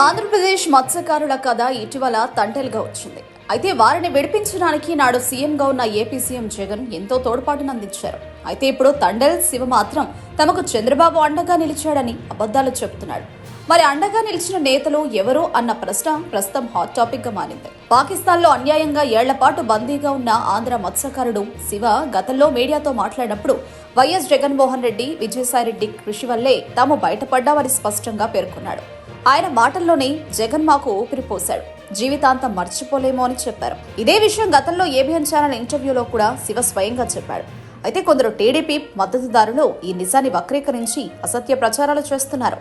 ఆంధ్రప్రదేశ్ మత్స్యకారుల కథ ఇటీవల తంటెలుగా వచ్చింది. అయితే వారిని విడిపించడానికి నాడు సీఎంగా ఉన్న ఏపీ సీఎం జగన్ ఎంతో తోడ్పాటును అందించారు. అయితే ఇప్పుడు తండెల్ శివ మాత్రం తమకు చంద్రబాబు అండగా నిలిచాడని అబద్ధాలు చెబుతున్నాడు. మరి అండగా నిలిచిన నేతలు ఎవరు అన్న ప్రశ్న ప్రస్తుతం హాట్ టాపిక్గా మారింది. పాకిస్తాన్లో అన్యాయంగా ఏళ్ళపాటు బందీగా ఉన్న ఆంధ్ర మత్స్యకారుడు శివ గతంలో మీడియాతో మాట్లాడినప్పుడు వైఎస్ జగన్మోహన్ రెడ్డి విజయసాయిరెడ్డి కృషి వల్లే తాము బయటపడ్డామని స్పష్టంగా పేర్కొన్నాడు. ఆయన మాటల్లోనే జగన్ మాకు ఊపిరిపోశాడు జీవితాంతం మర్చిపోలేమో అని చెప్పారు. ఇదే విషయం గతంలో ఏబిఎన్ ఛానల్ ఇంటర్వ్యూలో కూడా శివ స్వయంగా చెప్పాడు. అయితే కొందరు టీడీపీ మద్దతుదారులు ఈ నిజాన్ని వక్రీకరించి అసత్య ప్రచారాలు చేస్తున్నారు.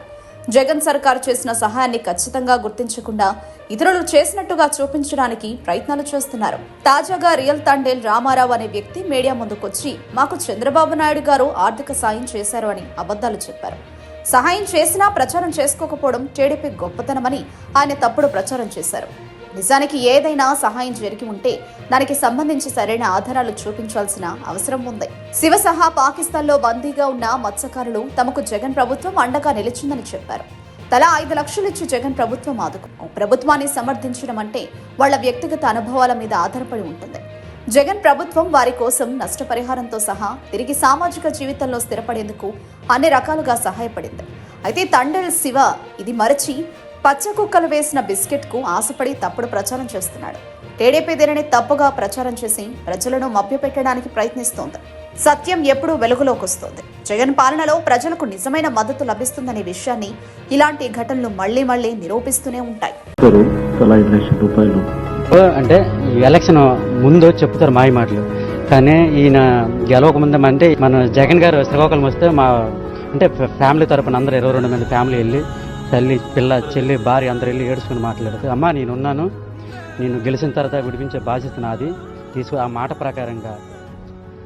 జగన్ సర్కారు చేసిన సహాయాన్ని ఖచ్చితంగా గుర్తించకుండా ఇతరులు చేసినట్టుగా చూపించడానికి ప్రయత్నాలు చేస్తున్నారు. తాజాగా రియల్ తండేల్ రామారావు అనే వ్యక్తి మీడియా ముందుకొచ్చి మాకు చంద్రబాబు నాయుడు గారు ఆర్థిక సాయం చేశారు అని అబద్ధాలు చెప్పారు. సహాయం చేసినా ప్రచారం చేసుకోకపోవడం టీడీపీ గొప్పతనమని ఆయన తప్పుడు ప్రచారం చేశారు. నిజానికి ఏదైనా సహాయం జరిగి ఉంటే దానికి సంబంధించి సరైన ఆధారాలు చూపించాల్సిన అవసరం ఉంది. శివ సహా పాకిస్తాన్లో బందీగా ఉన్న మత్స్యకారులు తమకు జగన్ ప్రభుత్వం అండగా నిలిచిందని చెప్పారు. తలా ఐదు లక్షలు ఇచ్చి జగన్ ప్రభుత్వం ఆదుకు ప్రభుత్వాన్ని సమర్థించడం అంటే వాళ్ళ వ్యక్తిగత అనుభవాల మీద ఆధారపడి ఉంటుంది. జగన్ ప్రభుత్వం వారి కోసం నష్టపరిహారంతో సహా తిరిగి సామాజిక జీవితంలో స్థిరపడేందుకు అన్ని రకాలుగా సహాయపడింది. అయితే తండెల్ శివ ఇది మరచి పచ్చ కుక్కలు వేసిన బిస్కెట్కు ఆశపడి తప్పుడు ప్రచారం చేస్తున్నాడు. టీడీపీ దీనిని తప్పుగా ప్రచారం చేసి ప్రజలను మభ్యపెట్టడానికి ప్రయత్నిస్తోంది. సత్యం ఎప్పుడూ వెలుగులోకి వస్తోంది. జగన్ పాలనలో ప్రజలకు నిజమైన మద్దతు లభిస్తుందనే విషయాన్ని ఇలాంటి ఘటనలు మళ్ళీ మళ్ళీ నిరూపిస్తూనే ఉంటాయి. అంటే ఎలక్షన్ ముందు చెప్తారు మాయ మాటలు. కానీ ఈయన గెలవక ముందే అంటే మన జగన్ గారు శ్రీకాకుళం వస్తే మా అంటే ఫ్యామిలీ తరపున అందరూ ఇరవై రెండు మంది ఫ్యామిలీ వెళ్ళి తల్లి పిల్ల చెల్లి భార్య అందరు వెళ్ళి ఏడుచుకుని మాట్లాడితే అమ్మా నేను ఉన్నాను. నేను గెలిచిన తర్వాత విడిపించే బాధ్యత నాది. తీసుకు ఆ మాట ప్రకారంగా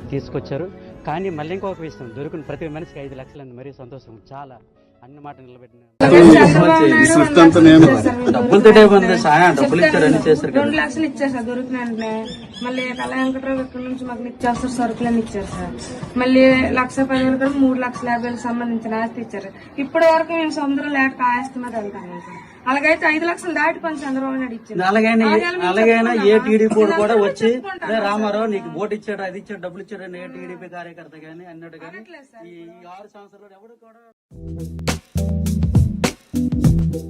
తీసుకొచ్చారు. కానీ మళ్ళీ ఇంకొక విషయం దొరికిన ప్రతి మనిషికి ఐదు లక్షలు మరీ సంతోషం. చాలా అన్ని మాట నిలబెట్టిన డబ్బులతో డబ్బులు రెండు లక్షలు ఇచ్చారు సార్ దొరికిన వెంటనే మళ్ళీ కళ వెంకటరావు ఇక్కడ నుంచి మాకు సరుకులని ఇచ్చారు సార్ మళ్ళీ లక్ష పదివేలు కూడా మూడు లక్షల యాభై సంబంధించిన ఆస్తి ఇచ్చారు ఇప్పటి వరకు మేము సముద్రం లేక ఆస్తి మీద వెళ్తాము సార్ అలాగైతే ఐదు లక్షలు దాటి పని చంద్రబాబు నాయుడు ఇచ్చారు అలాగైనా అలాగైనా ఏ. టీడీపీ కూడా వచ్చి చెప్పుకుంటాం. "రే రామారావు నీకు ఓటు ఇచ్చాడు అది ఇచ్చాడు డబ్బులు ఇచ్చాడు ఏ టీడీపీ కార్యకర్త గానీ అన్నాడు కానీ. ఈ ఆరు సంవత్సరాలు ఎవడు కూడా